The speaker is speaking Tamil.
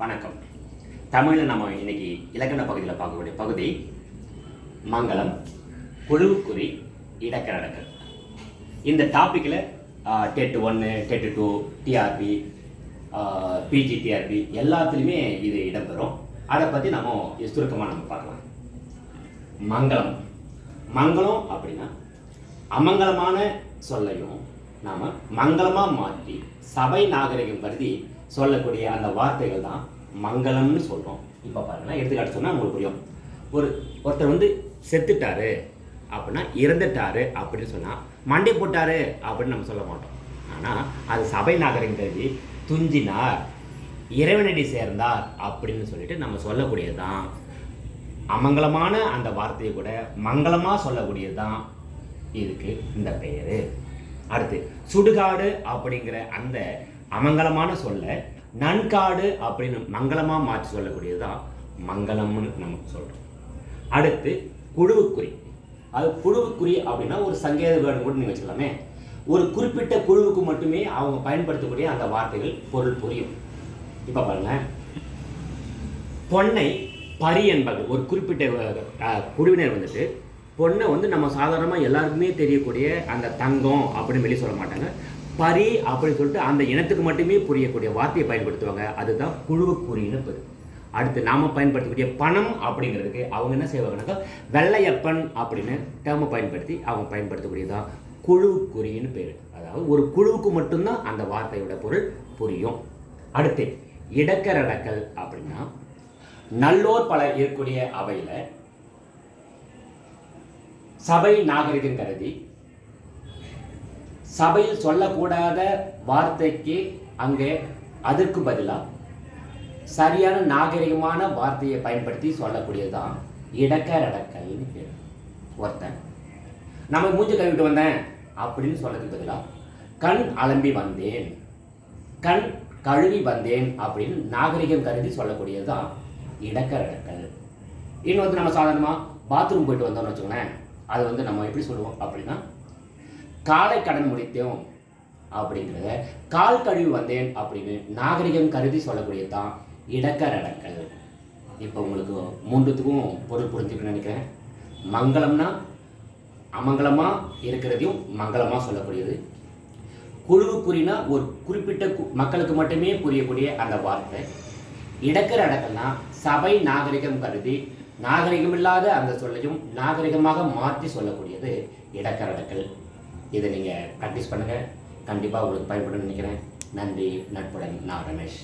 வணக்கம். தமிழில் நம்ம இன்னைக்கு இலக்கண பகுதியில் பார்க்கக்கூடிய பகுதி மங்களம் குழுவுக்குறி இடக்கரடக்கல். இந்த டாப்பிக்கில் டெட்டு ஒன்று TET two TRB PG TRB எல்லாத்துலேயுமே இது இடம்பெறும். அதை பற்றி நம்ம சுருக்கமாக நம்ம பார்க்கலாம். மங்களம். மங்களம் அப்படின்னா அமங்கலமான சொல்லையும் நாம் மங்களமாக மாற்றி சபை நாகரிகம் கருதி சொல்லக்கூடிய அந்த வார்த்தைகள் தான் மங்களம்னு சொல்கிறோம் இப்போ பாருங்களேன் எடுத்துக்காட்டு சொன்னால் உங்களுக்கு புரியும். ஒரு ஒருத்தர் வந்து செத்துட்டாரு அப்படின்னா இறந்துட்டாரு அப்படின்னு சொன்னால் மண்டை போட்டாரு அப்படின்னு நம்ம சொல்ல மாட்டோம். ஆனால் அது சபை நாகரிகம் கருதி துஞ்சினார் இறைவனடி சேர்ந்தார் அப்படின்னு சொல்லிட்டு நம்ம சொல்லக்கூடியது தான் அமங்கலமான அந்த வார்த்தையை கூட மங்களமாக சொல்லக்கூடியது தான் இதுக்கு இந்த பெயர். அடுத்து சுடுகாடு அப்படிங்கிற அந்த அமங்கலமான சொல்ல நன்காடு அப்படின்னு மங்களமாக மாற்றி சொல்லக்கூடியது தான் மங்களம்னு நமக்கு சொல்கிறோம் அடுத்து குழுவுக்குறி. அது குழுவுக்குறி அப்படின்னா ஒரு சங்கேத வேர்டு கூட நீங்கள் வச்சுக்கலாமே. ஒரு குறிப்பிட்ட குழுவுக்கு மட்டுமே அவங்க பயன்படுத்தக்கூடிய அந்த வார்த்தைகள் பொருள் புரியும். இப்போ பாருங்கள் பொன்னை பரி என்பது ஒரு குறிப்பிட்ட குழுவினர் வந்துட்டு பொண்ணை வந்து நம்ம சாதாரணமாக எல்லாருக்குமே தெரியக்கூடிய அந்த தங்கம் அப்படின்னு வெளியே சொல்ல மாட்டாங்க. பரி அப்படின்னு சொல்லிட்டு அந்த இனத்துக்கு மட்டுமே புரியக்கூடிய வார்த்தையை பயன்படுத்துவாங்க. அதுதான் குழுவுக்குறின்னு பேர். அடுத்து நாம் பயன்படுத்தக்கூடிய பணம் அப்படிங்கிறதுக்கு அவங்க என்ன செய்வாங்கன்னாக்கா வெள்ளையப்பன் அப்படின்னு டேர்மை பயன்படுத்தி அவங்க பயன்படுத்தக்கூடியதான் குழுவுக்குறின்னு பேர். அதாவது ஒரு குழுவுக்கு மட்டும்தான் அந்த வார்த்தையோட பொருள் புரியும். அடுத்து இடக்கரடக்கல் அப்படின்னா நல்லோர் பல இருக்கக்கூடிய அவையில் சபை நாகரிகம் கருதி சபையில் சொல்லக்கூடாத வார்த்தைக்கு அங்கே அதற்கு பதிலாக சரியான நாகரிகமான வார்த்தையை பயன்படுத்தி சொல்லக்கூடியதுதான் இடக்கரடக்கல்னு பேர். ஒருத்தன் நம்ம மூஞ்சி கழுவிட்டு வந்தேன் அப்படின்னு சொல்லதுக்கு பதிலாக கண் அலம்பி வந்தேன் கண் கழுவி வந்தேன் அப்படின்னு நாகரிகம் கருதி சொல்லக்கூடியது தான் இன்னும் வந்து நம்ம சாதாரணமாக பாத்ரூம் போயிட்டு வந்தோம்னு வச்சுக்கோங்களேன் அது வந்து நம்ம எப்படி சொல்லுவோம் அப்படின்னா காலை கடன் முடித்தோம் அப்படிங்கிறத கால் கழிவு வந்தேன் அப்படின்னு நாகரிகம் கருதி சொல்லக்கூடியது தான் இடக்கரடக்கல் இப்போ உங்களுக்கு மூன்றுத்துக்கும் பொருள் புரிஞ்சுக்கணும்னு நினைக்கிறேன். மங்களம்னா அமங்கலமாக இருக்கிறதையும் மங்களமாக சொல்லக்கூடியது. குழுவுக்குறினா ஒரு குறிப்பிட்ட மக்களுக்கு மட்டுமே புரியக்கூடிய அந்த வார்த்தை. இடக்கர் அடக்கல்னா சபை நாகரிகம் கருதி நாகரிகமில்லாத அந்த சொல்லையும் நாகரிகமாக மாற்றி சொல்லக்கூடியது இடக்கரடக்கல் இதை நீங்கள் ப்ராக்டிஸ் பண்ணுங்கள் கண்டிப்பாக உங்களுக்கு பயன்படும் நினைக்கிறேன். நன்றி. நட்புடன். நான் ரமேஷ்.